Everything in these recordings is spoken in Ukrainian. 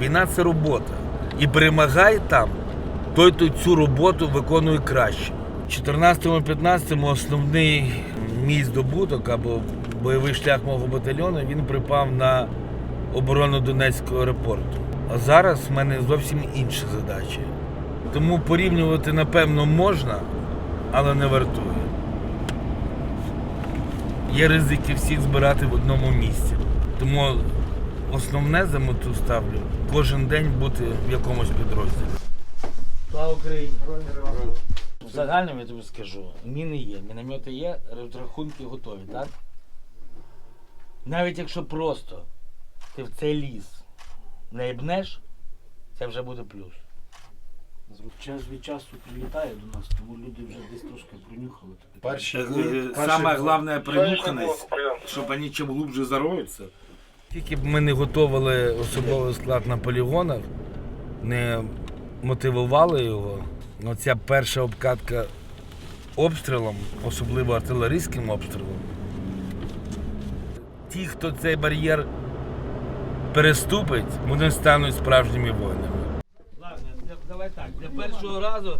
Війна це робота. І перемагає там, той то цю роботу виконує краще. У 14-15 основний мій здобуток або бойовий шлях мого батальйону він припав на оборону Донецького аеропорту. А зараз в мене зовсім інші задачі. Тому порівнювати, напевно, можна, але не вартує. Є ризики всіх збирати в одному місці. Тому основне за мету ставлю кожен день бути в якомусь підрозділі. Слава Україні! В загальному я тобі скажу, міни є, міномети є, розрахунки готові, так? Навіть якщо просто ти в цей ліс не ібнеш, це вже буде плюс. Час від часу прилітає до нас, тому люди вже десь трошки принюхали. Перші Саме головне принюханість, щоб вони чим глубже зароються. Тільки б ми не готували особовий склад на полігонах, не мотивували його. Ну, ця перша обкатка обстрілом, особливо артилерійським обстрілом. Ті, хто цей бар'єр переступить, вони стануть справжніми воїнами. Ладно, давай так. Для першого разу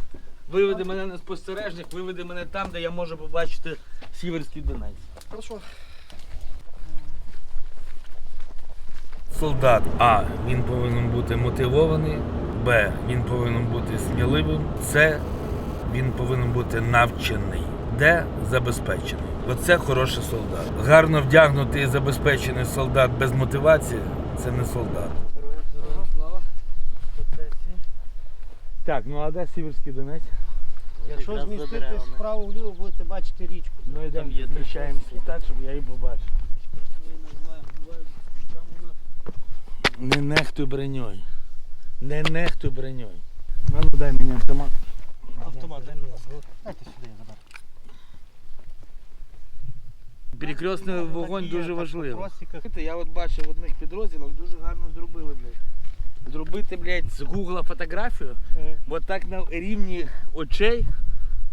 виведи мене на спостережник, виведи мене там, де я можу побачити Сіверський Донець. Хорошо. Солдат А. Він повинен бути мотивований. Б. Він повинен бути сміливим. С. Він повинен бути навчений. Д. Забезпечений. Оце хороший солдат. Гарно вдягнутий і забезпечений солдат без мотивації це не солдат. Так, ну а де Сіверський Донець? Якщо зміститись вправо-вліво, будете бачити річку. Ну йдемо, зміщаємося так, щоб я її побачив. Не нехтуй броньою. Не нехтуй броньою. Ну, ну дай мені автомат. Автомат, дай мені. Дайте сюди, я заберу. Перекресний вогонь дуже важливий. Я от бачив в одних підрозділах дуже гарно зробили, блядь. Зробити, блядь, з гугла фотографію, бо так на рівні очей,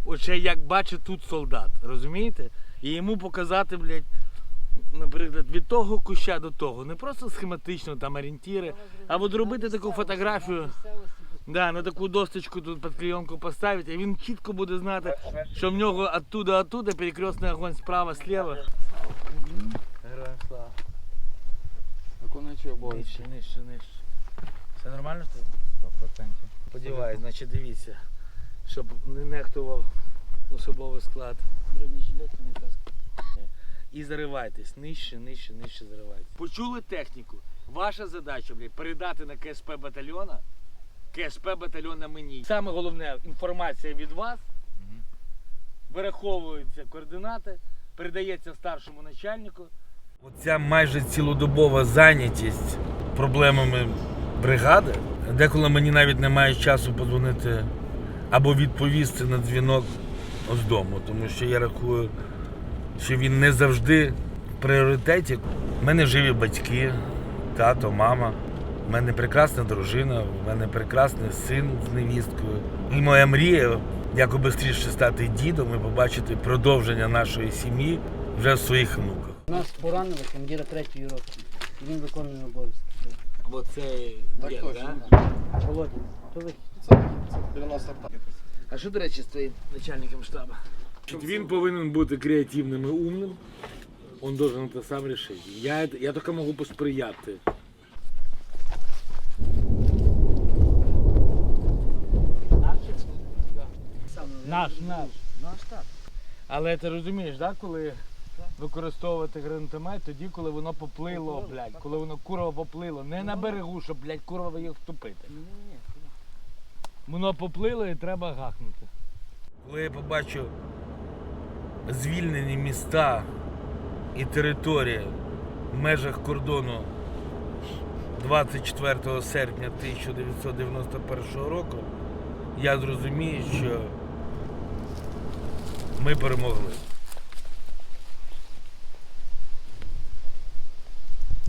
очей, як бачить тут солдат, розумієте? І йому показати, блядь, наприклад, від того куща до того. Не просто схематично там орієнтири, а от зробити таку фотографію. Да, на таку досточку тут під клейонку поставити, і він чітко буде знати, що в нього оттуда, оттуда перекресний огонь справа, слева. Героям слава. Виконуючи обов'язки. Нижче, нижче, нижче. Все нормально в тебе? 100%. Сподіваюсь, значить дивіться, щоб не нехтував особовий склад. Бронежилет не каска. І заривайтесь, нижче, нижче, нижче заривайтесь. Почули техніку? Ваша задача, блядь, передати на КСП батальйона, КСП батальйона мені. Саме головне інформація від вас, вираховуються координати, передається старшому начальнику. Оця майже цілодобова зайнятість проблемами бригади, деколи мені навіть немає часу подзвонити або відповісти на дзвінок з дому, тому що я рахую, що він не завжди в пріоритеті. У мене живі батьки, тато, мама. У мене прекрасна дружина, у мене прекрасний син з невісткою. І моя мрія якоби швидше стати дідом і побачити продовження нашої сім'ї вже в своїх внуках. Нас поранили командира третьої роти. І Він виконує обов'язки. Оце Так є, точно. Володя, то ви Це, це 90 А що, до речі, з твоїм начальником штабу? Він повинен бути креативним і умним. Он должен це сам рішити. Я, я тільки можу посприяти. Наш, наш. Наш так. Але ти розумієш, да, коли використовувати гранатомет, тоді, коли воно поплило, Поплило, блядь, так. коли воно курва поплило. Не на берегу, щоб, блядь, курва їх втопити. Ні, ні, ні. Воно поплило і треба гахнути. Коли я побачу звільнені міста і території в межах кордону 24 серпня 1991 року, я зрозумію, що ми перемогли.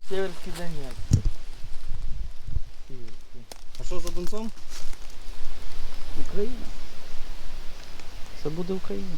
Северський Донець. А що за Донцом? Україна. Це буде Україна.